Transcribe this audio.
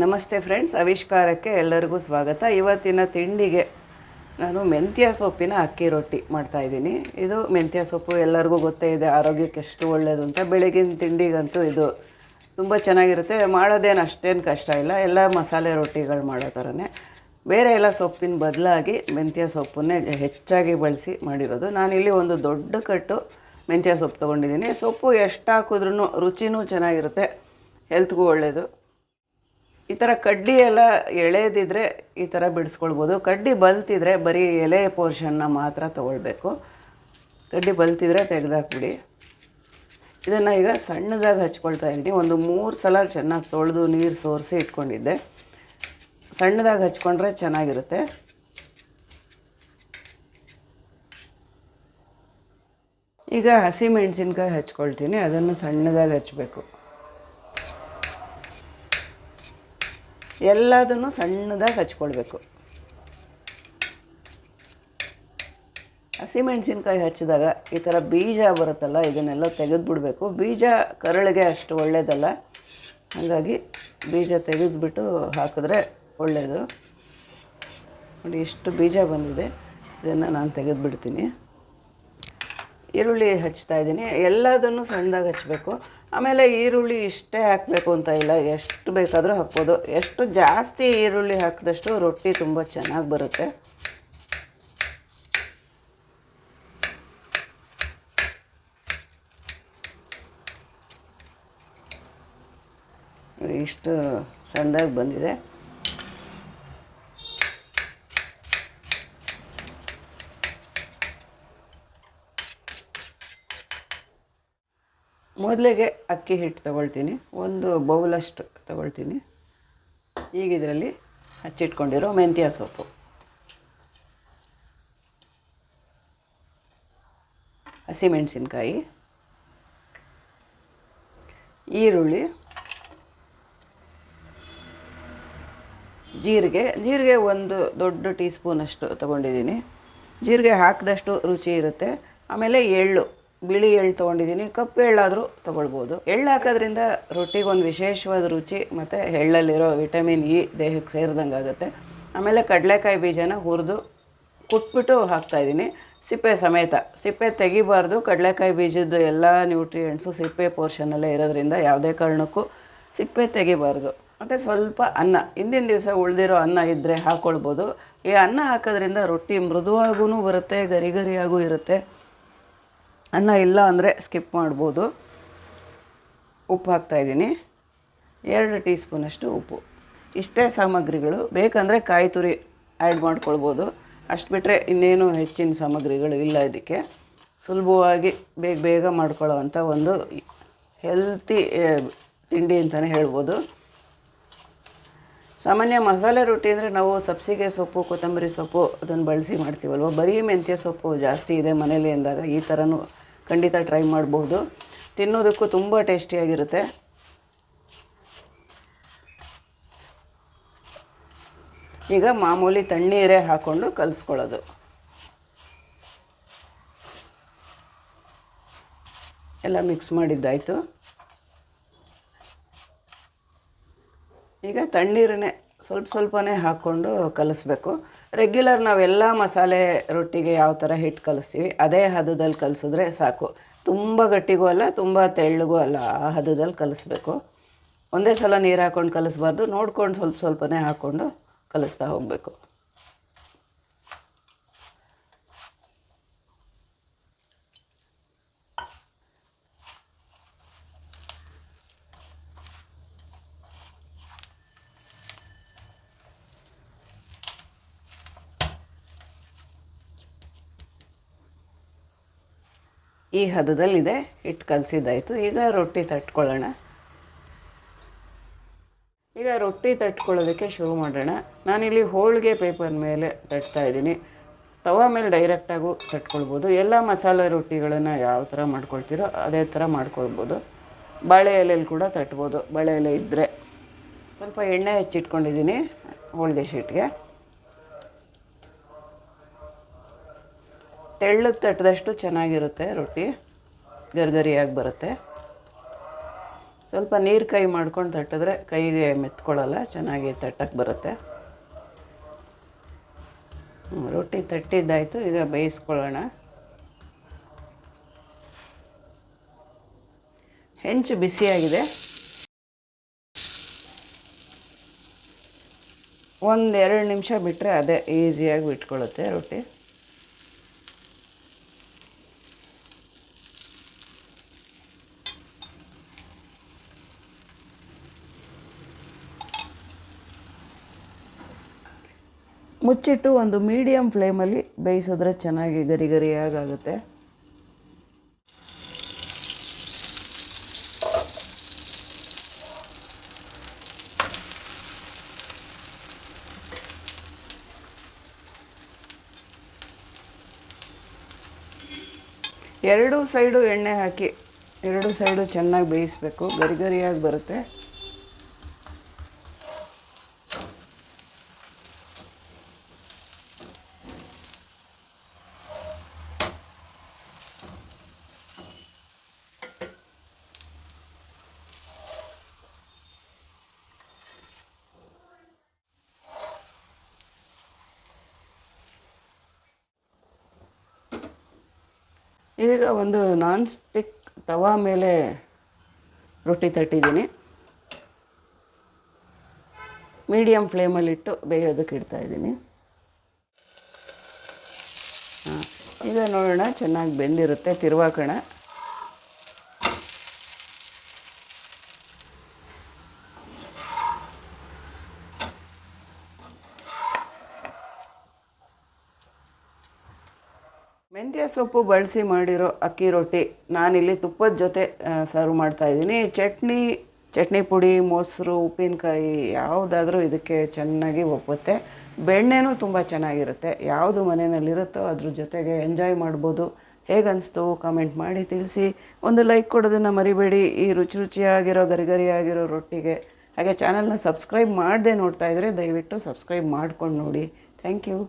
ನಮಸ್ತೆ ಫ್ರೆಂಡ್ಸ್, ಆವಿಷ್ಕಾರಕ್ಕೆ ಎಲ್ಲರಿಗೂ ಸ್ವಾಗತ. ಇವತ್ತಿನ ತಿಂಡಿಗೆ ನಾನು ಮೆಂತ್ಯ ಸೊಪ್ಪಿನ ಅಕ್ಕಿ ರೊಟ್ಟಿ ಮಾಡ್ತಾಯಿದ್ದೀನಿ ಇದು ಮೆಂತ್ಯ ಸೊಪ್ಪು ಎಲ್ಲರಿಗೂ ಗೊತ್ತೇ ಇದೆ, ಆರೋಗ್ಯಕ್ಕೆ ಎಷ್ಟು ಒಳ್ಳೆಯದು ಅಂತ. ಬೆಳಗಿನ ತಿಂಡಿಗಂತೂ ಇದು ತುಂಬ ಚೆನ್ನಾಗಿರುತ್ತೆ. ಮಾಡೋದೇನು ಅಷ್ಟೇನು ಕಷ್ಟ ಇಲ್ಲ. ಎಲ್ಲ ಮಸಾಲೆ ರೊಟ್ಟಿಗಳು ಮಾಡೋ ಥರನೇ. ಬೇರೆ ಎಲ್ಲ ಸೊಪ್ಪಿನ ಬದಲಾಗಿ ಮೆಂತ್ಯ ಸೊಪ್ಪನ್ನೇ ಹೆಚ್ಚಾಗಿ ಬಳಸಿ ಮಾಡಿರೋದು. ನಾನಿಲ್ಲಿ ಒಂದು ದೊಡ್ಡ ಕಟ್ಟು ಮೆಂತ್ಯ ಸೊಪ್ಪು ತೊಗೊಂಡಿದ್ದೀನಿ. ಸೊಪ್ಪು ಎಷ್ಟು ಹಾಕಿದ್ರೂ ರುಚಿನೂ ಚೆನ್ನಾಗಿರುತ್ತೆ, ಹೆಲ್ತ್ಗೂ ಒಳ್ಳೆಯದು ಈ ಥರ ಕಡ್ಡಿ ಎಲ್ಲ ಎಳೆದಿದ್ರೆ ಈ ಥರ ಬಿಡಿಸ್ಕೊಳ್ಬೋದು. ಕಡ್ಡಿ ಬಲ್ತಿದ್ರೆ ಬರೀ ಎಲೆ ಪೋರ್ಷನ್ನ ಮಾತ್ರ ತೊಗೊಳ್ಬೇಕು. ಕಡ್ಡಿ ಬಲ್ತಿದ್ರೆ ತೆಗೆದಾಕ್ಬಿಡಿ. ಇದನ್ನು ಈಗ ಸಣ್ಣದಾಗಿ ಹಚ್ಕೊಳ್ತಾ ಇದ್ದೀನಿ. ಒಂದು ಮೂರು ಸಲ ಚೆನ್ನಾಗಿ ತೊಳೆದು ನೀರು ಸೋರಿಸಿ ಇಟ್ಕೊಂಡಿದ್ದೆ. ಸಣ್ಣದಾಗಿ ಹಚ್ಕೊಂಡ್ರೆ ಚೆನ್ನಾಗಿರುತ್ತೆ. ಈಗ ಹಸಿ ಮೆಣಸಿನ್ಕಾಯಿ ಹಚ್ಕೊಳ್ತೀನಿ. ಅದನ್ನು ಸಣ್ಣದಾಗಿ ಹಚ್ಚಬೇಕು ಎಲ್ಲದನ್ನು ಸಣ್ಣದಾಗಿ ಹಚ್ಕೊಳ್ಬೇಕು. ಹಸಿಮೆಣಸಿನ್ಕಾಯಿ ಹಚ್ಚಿದಾಗ ಈ ಥರ ಬೀಜ ಬರುತ್ತಲ್ಲ, ಇದನ್ನೆಲ್ಲ ತೆಗೆದುಬಿಡ್ಬೇಕು. ಬೀಜ ಕರಳಿಗೆ ಅಷ್ಟು ಒಳ್ಳೆಯದಲ್ಲ ಹಾಗಾಗಿ ಬೀಜ ತೆಗೆದುಬಿಟ್ಟು ಹಾಕಿದ್ರೆ ಒಳ್ಳೆಯದು ನೋಡಿ, ಇಷ್ಟು ಬೀಜ ಬಂದಿದೆ. ಇದನ್ನು ನಾನು ತೆಗೆದುಬಿಡ್ತೀನಿ. ಈರುಳ್ಳಿ ಹಚ್ತಾ ಇದ್ದೀನಿ. ಎಲ್ಲದನ್ನು ಸಣ್ಣದಾಗಿ ಹಚ್ಚಬೇಕು ಆಮೇಲೆ ಈರುಳ್ಳಿ ಇಷ್ಟೇ ಹಾಕಬೇಕು ಅಂತ ಇಲ್ಲ, ಎಷ್ಟು ಬೇಕಾದರೂ ಹಾಕ್ಬೋದು. ಎಷ್ಟು ಜಾಸ್ತಿ ಈರುಳ್ಳಿ ಹಾಕಿದಷ್ಟು ರೊಟ್ಟಿ ತುಂಬ ಚೆನ್ನಾಗಿ ಬರುತ್ತೆ. ಇಷ್ಟು ಸಣ್ಣದಾಗಿ ಬಂದಿದೆ. ಮೊದಲಿಗೆ ಅಕ್ಕಿ ಹಿಟ್ಟು ತಗೊಳ್ತೀನಿ. ಒಂದು ಬೌಲಷ್ಟು ತಗೊಳ್ತೀನಿ. ಈಗ ಇದರಲ್ಲಿ ಹಚ್ಚಿಟ್ಕೊಂಡಿರೋ ಮೆಂತ್ಯ ಸೊಪ್ಪು. ಹಸಿಮೆಣಸಿನ್ಕಾಯಿ. ಈರುಳ್ಳಿ. ಜೀರಿಗೆ ಜೀರಿಗೆ ಒಂದು ದೊಡ್ಡ ಟೀ ಸ್ಪೂನಷ್ಟು ತಗೊಂಡಿದ್ದೀನಿ. ಜೀರಿಗೆ ಹಾಕಿದಷ್ಟು ರುಚಿ ಇರುತ್ತೆ. ಆಮೇಲೆ ಎಳ್ಳು. ಬಿಳಿ ಎಳ್ಳು ತೊಗೊಂಡಿದ್ದೀನಿ, ಕಪ್ಪು ಎಳ್ಳಾದರೂ ತೊಗೊಳ್ಬೋದು. ಎಳ್ಳು ಹಾಕೋದ್ರಿಂದ ರೊಟ್ಟಿಗೆ ಒಂದು ವಿಶೇಷವಾದ ರುಚಿ, ಮತ್ತು ಎಳ್ಳಲ್ಲಿರೋ ವಿಟಮಿನ್ ಇ ದೇಹಕ್ಕೆ ಸೇರಿದಂಗೆ ಆಗುತ್ತೆ. ಆಮೇಲೆ ಕಡಲೆಕಾಯಿ ಬೀಜನ ಹುರಿದು ಕುಟ್ಬಿಟ್ಟು ಹಾಕ್ತಾಯಿದ್ದೀನಿ ಸಿಪ್ಪೆ ಸಮೇತ, ಸಿಪ್ಪೆ ತೆಗಿಬಾರ್ದು. ಕಡಲೆಕಾಯಿ ಬೀಜದ ಎಲ್ಲ ನ್ಯೂಟ್ರಿಯೆಂಟ್ಸು ಸಿಪ್ಪೆ ಪೋರ್ಷನಲ್ಲೇ ಇರೋದ್ರಿಂದ ಯಾವುದೇ ಕಾರಣಕ್ಕೂ ಸಿಪ್ಪೆ ತೆಗಿಬಾರ್ದು. ಮತ್ತು ಸ್ವಲ್ಪ ಅನ್ನ, ಹಿಂದಿನ ದಿವಸ ಉಳಿದಿರೋ ಅನ್ನ ಇದ್ದರೆ ಹಾಕ್ಕೊಳ್ಬೋದು ಈ ಅನ್ನ ಹಾಕೋದ್ರಿಂದ ರೊಟ್ಟಿ ಮೃದುವಾಗೂ ಬರುತ್ತೆ, ಗರಿಗರಿಯಾಗೂ ಇರುತ್ತೆ. ಅನ್ನ ಇಲ್ಲ ಅಂದರೆ ಸ್ಕಿಪ್ ಮಾಡ್ಬೋದು. ಉಪ್ಪು ಹಾಕ್ತಾಯಿದ್ದೀನಿ ಎರಡು ಟೀ ಸ್ಪೂನಷ್ಟು ಉಪ್ಪು. ಇಷ್ಟೇ ಸಾಮಗ್ರಿಗಳು. ಬೇಕಂದರೆ ಕಾಯಿ ತುರಿ ಆ್ಯಡ್ ಮಾಡ್ಕೊಳ್ಬೋದು. ಅಷ್ಟು ಬಿಟ್ಟರೆ ಇನ್ನೇನು ಹೆಚ್ಚಿನ ಸಾಮಗ್ರಿಗಳು ಇಲ್ಲ ಇದಕ್ಕೆ. ಸುಲಭವಾಗಿ ಬೇಗ ಬೇಗ ಮಾಡ್ಕೊಳ್ಳೋ ಅಂಥ ಒಂದು ಹೆಲ್ತಿ ತಿಂಡಿ ಅಂತಲೇ ಹೇಳ್ಬೋದು. ಸಾಮಾನ್ಯ ಮಸಾಲೆ ರೊಟ್ಟಿ ಅಂದರೆ ನಾವು ಸಬ್ಸಿಗೆ ಸೊಪ್ಪು, ಕೊತ್ತಂಬರಿ ಸೊಪ್ಪು ಅದನ್ನು ಬಳಸಿ ಮಾಡ್ತೀವಲ್ವ? ಬರೀ ಮೆಂತ್ಯ ಸೊಪ್ಪು ಜಾಸ್ತಿ ಇದೆ ಮನೇಲಿ ಅಂದಾಗ ಈ ಥರನೂ ಖಂಡಿತ ಟ್ರೈ ಮಾಡ್ಬೋದು. ತಿನ್ನೋದಕ್ಕೂ ತುಂಬ ಟೇಸ್ಟಿಯಾಗಿರುತ್ತೆ ಈಗ ಮಾಮೂಲಿ ತಣ್ಣೀರೇ ಹಾಕ್ಕೊಂಡು ಕಲಿಸ್ಕೊಳ್ಳೋದು. ಎಲ್ಲ ಮಿಕ್ಸ್ ಮಾಡಿದ್ದಾಯಿತು. ಈಗ ತಣ್ಣೀರನ್ನೇ ಸ್ವಲ್ಪ ಸ್ವಲ್ಪನೇ ಹಾಕ್ಕೊಂಡು ಕಲಿಸ್ಬೇಕು. ರೆಗ್ಯುಲರ್ ನಾವೆಲ್ಲ ಮಸಾಲೆ ರೊಟ್ಟಿಗೆ ಯಾವ ಥರ ಹಿಟ್ಟು ಕಲಿಸ್ತೀವಿ, ಅದೇ ಹದದಲ್ಲಿ ಕಲಿಸಿದ್ರೆ ಸಾಕು. ತುಂಬ ಗಟ್ಟಿಗೂ ಅಲ್ಲ, ತುಂಬ ತೆಳ್ಳಗೂ ಅಲ್ಲ, ಆ ಹದದಲ್ಲಿ ಕಲಿಸ್ಬೇಕು. ಒಂದೇ ಸಲ ನೀರು ಹಾಕ್ಕೊಂಡು ಕಲಿಸ್ಬಾರ್ದು, ನೋಡ್ಕೊಂಡು ಸ್ವಲ್ಪ ಸ್ವಲ್ಪನೇ ಹಾಕ್ಕೊಂಡು ಕಲಿಸ್ತಾ ಹೋಗಬೇಕು. ಈ ಹದದಲ್ಲಿದೆ ಹಿಟ್ಟು ಕಲಸಿದ್ದಾಯಿತು. ಈಗ ರೊಟ್ಟಿ ತಟ್ಕೊಳ್ಳೋಣ. ಈಗ ರೊಟ್ಟಿ ತಟ್ಕೊಳ್ಳೋದಕ್ಕೆ ಶುರು ಮಾಡೋಣ. ನಾನಿಲ್ಲಿ ಹೋಳಿಗೆ ಪೇಪರ್ ಮೇಲೆ ತಟ್ತಾ ಇದ್ದೀನಿ. ತವಾ ಮೇಲೆ ಡೈರೆಕ್ಟಾಗೂ ತಟ್ಕೊಳ್ಬೋದು. ಎಲ್ಲ ಮಸಾಲೆ ರೊಟ್ಟಿಗಳನ್ನು ಯಾವ ಥರ ಮಾಡ್ಕೊಳ್ತೀರೋ ಅದೇ ಥರ ಮಾಡ್ಕೊಳ್ಬೋದು. ಬಾಳೆ ಎಲೆಯಲ್ಲಿ ಕೂಡ ತಟ್ಬೋದು. ಬಾಳೆ ಎಲೆ ಇದ್ದರೆ ಸ್ವಲ್ಪ ಎಣ್ಣೆ ಹೆಚ್ಚಿಟ್ಕೊಂಡಿದ್ದೀನಿ ಹೋಳಿಗೆ ಶೀಟ್ಗೆ. ತೆಳ್ಳಗೆ ತಟ್ಟದಷ್ಟು ಚೆನ್ನಾಗಿರುತ್ತೆ ರೊಟ್ಟಿ. ಗರ್ಗರಿಯಾಗಿ ಬರುತ್ತೆ. ಸ್ವಲ್ಪ ನೀರು ಕೈ ಮಾಡ್ಕೊಂಡು ತಟ್ಟಿದ್ರೆ ಕೈಗೆ ಮೆತ್ಕೊಳ್ಳಲ್ಲ, ಚೆನ್ನಾಗಿ ತಟ್ಟಕ್ಕೆ ಬರುತ್ತೆ. ರೊಟ್ಟಿ ತಟ್ಟಿದ್ದಾಯಿತು, ಈಗ ಬೇಯಿಸ್ಕೊಳ್ಳೋಣ. ಹೆಂಚು ಬಿಸಿಯಾಗಿದೆ. ಒಂದು ಎರಡು ನಿಮಿಷ ಬಿಟ್ಟರೆ ಅದೇ ಈಸಿಯಾಗಿ ಬಿಟ್ಕೊಳ್ಳುತ್ತೆ ರೊಟ್ಟಿ. ಮುಚ್ಚಿಟ್ಟು ಒಂದು ಮೀಡಿಯಮ್ ಫ್ಲೇಮಲ್ಲಿ ಬೇಯಿಸಿದ್ರೆ ಚೆನ್ನಾಗಿ ಗರಿ ಗರಿಯಾಗುತ್ತೆ ಎರಡೂ ಸೈಡು ಎಣ್ಣೆ ಹಾಕಿ ಎರಡೂ ಸೈಡು ಚೆನ್ನಾಗಿ ಬೇಯಿಸಬೇಕು. ಗರಿ ಗರಿಯಾಗಿ ಬರುತ್ತೆ. ಈಗ ಒಂದು ನಾನ್ ಸ್ಟಿಕ್ ತವಾ ಮೇಲೆ ರೊಟ್ಟಿ ತಟ್ಟಿದ್ದೀನಿ. ಮೀಡಿಯಮ್ ಫ್ಲೇಮಲ್ಲಿಟ್ಟು ಬೇಯೋದಕ್ಕೆ ಇಡ್ತಾ ಇದ್ದೀನಿ. ಹಾಂ, ಈಗ ನೋಡೋಣ, ಚೆನ್ನಾಗಿ ಬೆಂದಿರುತ್ತೆ ತಿರುವಾಕೋಣ ಮೆಂತ್ಯ ಸೊಪ್ಪು ಬಳಸಿ ಮಾಡಿರೋ ಅಕ್ಕಿ ರೊಟ್ಟಿ ನಾನಿಲ್ಲಿ ತುಪ್ಪದ ಜೊತೆ ಸರ್ವ್ ಮಾಡ್ತಾ ಇದ್ದೀನಿ. ಚಟ್ನಿ ಚಟ್ನಿ ಪುಡಿ, ಮೊಸರು, ಉಪ್ಪಿನಕಾಯಿ ಯಾವುದಾದ್ರೂ ಇದಕ್ಕೆ ಚೆನ್ನಾಗಿ ಒಪ್ಪುತ್ತೆ. ಬೆಣ್ಣೆನೂ ತುಂಬ ಚೆನ್ನಾಗಿರುತ್ತೆ. ಯಾವುದು ಮನೆಯಲ್ಲಿರುತ್ತೋ ಅದ್ರ ಜೊತೆಗೆ ಎಂಜಾಯ್ ಮಾಡ್ಬೋದು. ಹೇಗನ್ನಿಸ್ತು ಕಮೆಂಟ್ ಮಾಡಿ ತಿಳಿಸಿ. ಒಂದು ಲೈಕ್ ಕೊಡೋದನ್ನು ಮರಿಬೇಡಿ. ಈ ರುಚಿ ರುಚಿಯಾಗಿರೋ ಗರಿಗರಿಯಾಗಿರೋ ರೊಟ್ಟಿಗೆ ಹಾಗೆ ಚಾನಲ್ನ ಸಬ್ಸ್ಕ್ರೈಬ್ ಮಾಡದೆ ನೋಡ್ತಾ ಇದ್ದರೆ ದಯವಿಟ್ಟು ಸಬ್ಸ್ಕ್ರೈಬ್ ಮಾಡ್ಕೊಂಡು ನೋಡಿ. Thank you